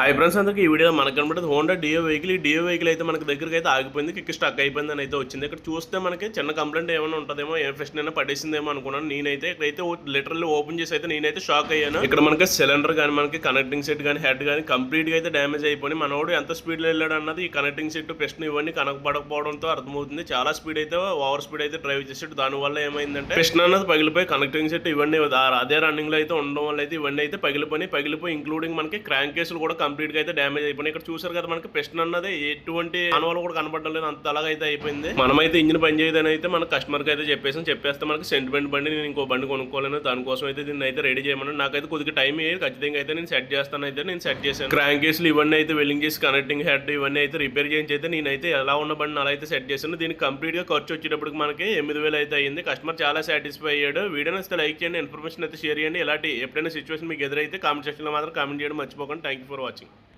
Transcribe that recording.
Hi friends అందుకే ఈ video మనకు కనబడేది హోండా డియో వెహికల్ ఈ డియో వెహికల్ అయితే మనకి దగ్గరికి అయితే ఆగిపోయింది కిక్ స్టక్ అయిపోయింది అని అయితే వచ్చింది. ఇక్కడ చూస్తే మనకి చిన్న కంప్లైంట్ ఏమైనా ఉంటుందేమో ఏ ఫ్రెష్ అయినా పడేసిందేమో అనుకున్నాను. నేనైతే ఇక్కడైతే లిటరల్లీ ఓపెన్ చేసి అయితే నేనైతే షాక్ అయ్యాను. ఇక్కడ మనకి సిలిండర్ కానీ మనకి కనెక్టింగ్ సెట్ కానీ హెడ్ కానీ కంప్లీట్గా అయితే డ్యామేజ్ అయిపోయి మనోడు ఎంత స్పీడ్లో వెళ్ళాడు అన్నది ఈ కనెక్టింగ్ సెట్ ప్రశ్న ఇవన్నీ కనకపడకపోవడంతో అర్థమవుతుంది. చాలా స్పీడ్ అయితే ఓవర్ స్పీడ్ అయితే డ్రైవ్ చేసాడు దానివల్ల ఏమైందంటే ప్రశ్న అన్నది పగిలిపోయి కనెక్టింగ్ సెట్ ఇవన్నీ అదే రన్నింగ్లో అయితే ఉండడం వల్ల అయితే ఇవన్నీ అయితే పగిలిపోయి పగిలిపోయి ఇంక్లూడింగ్ మనకి క్రాంక్ కేసులు కూడా కంప్లీట్గా అయితే డ్యామేజ్ అయిపోయినాయి. ఇక్కడ చూసారు కదా మనకి ప్రశ్న అన్నది ఎటువంటి అనుభవాలు కూడా కనపడడం లేదు అంత అలాగైతే అయితే అయిపోయింది. మనమైతే ఇంజిన్ పని చేయదని అయితే మన కస్టమర్కి అయితే చెప్పేసాను చెప్పేస్తే మనకి సెంటిమెంట్ బండి నేను ఇంకో బండి కొనుక్కోలేను దానికోసం అయితే దీన్ని అయితే రెడీ చేయమని నాకైతే కొద్దిగా టైం అయ్యేది ఖచ్చితంగా అయితే నేను సెట్ చేస్తాను అయితే నేను సెట్ చేశాను. క్రాంక్ కేసులు ఇవన్నీ అయితే వెల్లింగ్ చేసి కనెక్టింగ్ హెడ్ ఇవన్నీ అయితే రిపేర్ చేయించి అయితే నేనైతే ఎలా ఉన్న బండి అలా అయితే సెట్ చేశాను. దీనికి కంప్లీట్గా ఖర్చు వచ్చేటప్పటికి మనకి ఎనిమిది వేలు అయితే అయింది. కస్టమర్ చాలా సాటిస్ఫై అయ్యాడు. వీడియో నచ్చితే లైక్ చేయండి ఇన్ఫర్మేషన్ అయితే షేర్ చేయండి. ఇలాంటి ఎప్పుడైనా సిచ్యువేషన్ మీకు ఎదురైతే కామెంట్ సెక్షన్లో మాత్రం కామెంట్ చేయడం మర్చిపోకండి. Thank you for watching watching.